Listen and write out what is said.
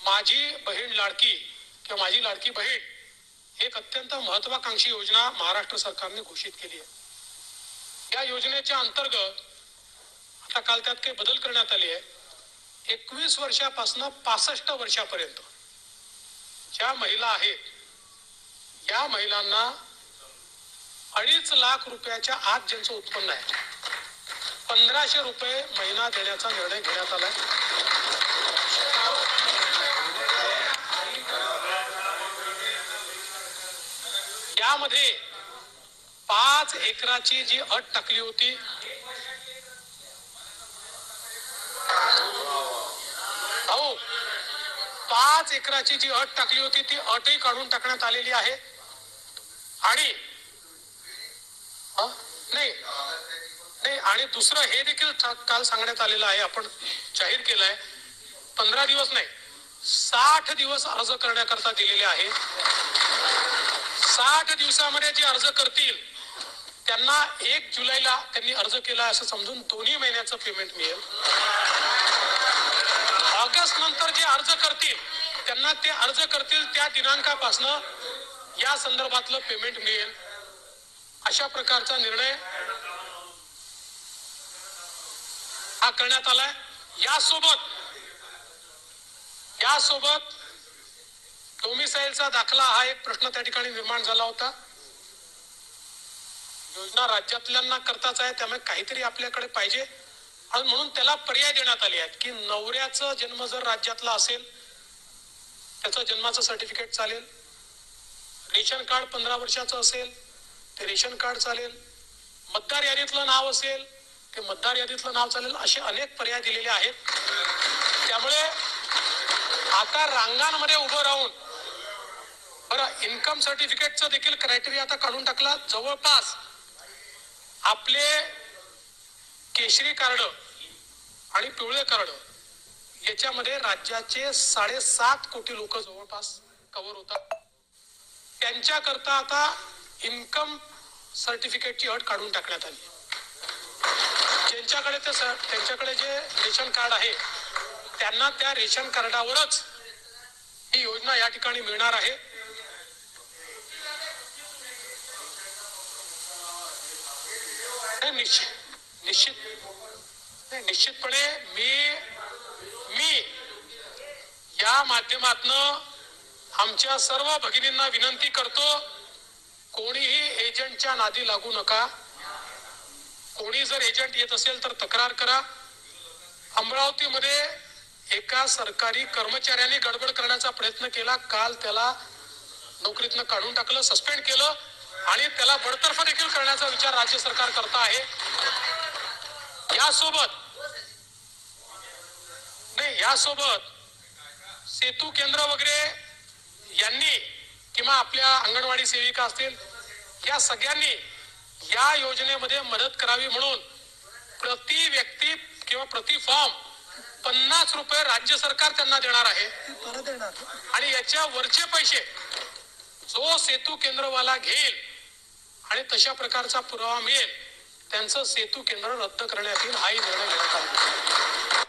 माझी बहीण लाडकी किंवा माझी लाडकी बहीण एक अत्यंत महत्वाकांक्षी योजना महाराष्ट्र सरकारने घोषित केली आहे. या योजनेच्या अंतर्गत आता काल त्यात काही बदल करण्यात आले आहे एकवीस वर्षापासून पासष्ट वर्षापर्यंत ज्या महिला आहेत या महिलांना अडीच लाख रुपयाच्या आत ज्यांचं उत्पन्न आहे पंधराशे रुपये महिना देण्याचा निर्णय घेण्यात आला यामध्ये पाच एकराची जी अट टाकली होती अहो पाच एकराची जी अट टाकली होती ती अटही काढून टाकण्यात आलेली आहे. आणि नाही नाही आणि दुसरं हे देखील काल सांगण्यात आलेलं आहे आपण जाहीर केलं आहे पंधरा दिवस नाही साठ दिवस अर्ज करण्याकरता दिलेले आहे. साठ दिवसामध्ये जे अर्ज करतील त्यांना एक जुलैला त्यांनी अर्ज केला असं समजून दोन्ही महिन्याचं पेमेंट मिळेल. ऑगस्ट नंतर जे अर्ज करतील त्यांना ते अर्ज करतील त्या दिनांकापासनं या संदर्भातलं पेमेंट मिळेल. अशा प्रकारचा निर्णय हा करण्यात आलाय. यासोबत यासोबत डोमिसाईलचा दाखला हा एक प्रश्न त्या ठिकाणी निर्माण झाला होता. योजना राज्यातल्यांना करताच आहे त्यामुळे काहीतरी आपल्याकडे पाहिजे. आणि म्हणून त्याला पर्याय देण्यात आले आहेत की नवऱ्याचं जन्म जर राज्यातला असेल त्याचं जन्माचं सर्टिफिकेट चालेल. रेशन कार्ड पंधरा वर्षाचं असेल ते रेशन कार्ड चालेल. मतदार यादीतलं नाव असेल ते मतदार यादीतलं नाव चालेल असे अनेक पर्याय दिलेले आहेत. त्यामुळे आता रांगांमध्ये उभं राहून बरं इन्कम सर्टिफिकेटचं देखील क्रायटेरिया आता काढून टाकला. जवळपास आपले केशरी कार्ड आणि पिवळे कार्ड याच्यामध्ये राज्याचे साडेसात कोटी लोक जवळपास कव्हर होतात. त्यांच्याकरता आता इन्कम सर्टिफिकेटची अट काढून टाकण्यात आली. ज्यांच्याकडे ते त्यांच्याकडे जे रेशन कार्ड आहे त्यांना त्या रेशन कार्डावरच ही योजना या ठिकाणी मिळणार आहे. नाही, निश्चित निश्चित नाही, निश्चितपणे मी मी या माध्यमातनं आमच्या सर्व भगिनींना विनंती करतो कोणीही एजंटच्या नादी लागू नका. कोणी जर एजंट येत असेल तर तक्रार करा. अमरावतीमध्ये एका सरकारी कर्मचाऱ्याने गडबड करण्याचा प्रयत्न केला. काल त्याला नोकरीतनं काढून टाकलं सस्पेंड केलं. आणि त्याला बडतर्फ देखील करण्याचा विचार राज्य सरकार करत आहे. यासोबत नाही यासोबत सेतू केंद्र वगैरे यांनी किंवा आपल्या अंगणवाडी सेविका असतील या सगळ्यांनी या योजनेमध्ये मदत करावी म्हणून प्रति व्यक्ती किंवा प्रति फॉर्म पन्नास रुपये राज्य सरकार त्यांना देणार आहे. आणि याच्या वरचे पैसे जो सेतू केंद्रवाला घेईल आणि तशा प्रकारचा पुरावा मिळेल त्यांचं सेतू केंद्र रद्द करण्यात येईल हाही निर्णय घेण्यात आला.